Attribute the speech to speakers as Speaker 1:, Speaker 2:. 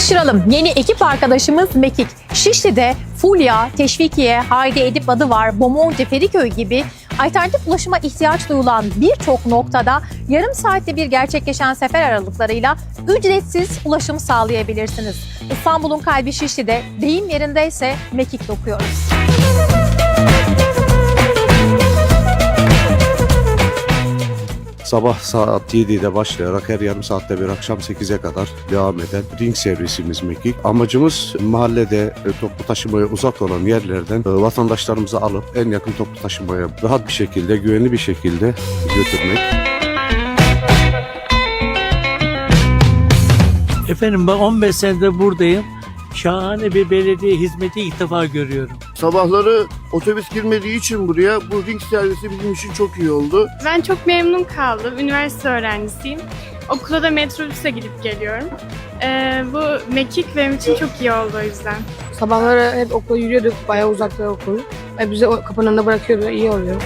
Speaker 1: Tanıştıralım. Yeni ekip arkadaşımız Mekik. Şişli'de Fulya, Teşvikiye, Haydi Edip adı var, Bomonti, Feriköy gibi alternatif ulaşıma ihtiyaç duyulan birçok noktada yarım saatte bir gerçekleşen sefer aralıklarıyla ücretsiz ulaşım sağlayabilirsiniz. İstanbul'un kalbi Şişli'de, deyim yerindeyse Mekik dokuyoruz.
Speaker 2: Sabah saat 7'de başlayarak her yarım saatte bir akşam 8'e kadar devam eden ring servisimiz Mekik. Amacımız mahallede e, toplu taşımaya uzak olan yerlerden e, vatandaşlarımızı alıp en yakın toplu taşımaya rahat bir şekilde, güvenli bir şekilde götürmek.
Speaker 3: Efendim ben 15 senedir buradayım. Şahane bir belediye hizmeti ilk defa görüyorum.
Speaker 4: Sabahları otobüs girmediği için buraya bu ring servisi bizim için çok iyi oldu.
Speaker 5: Ben çok memnun kaldım. Üniversite öğrencisiyim. Okula da metrobüse gidip geliyorum. Ee, bu mekik benim için çok iyi oldu o yüzden.
Speaker 6: Sabahları hep okula yürüyorduk. Bayağı uzakta okul. Ve bizi o kapının önüne bırakıyordu. iyi oluyor.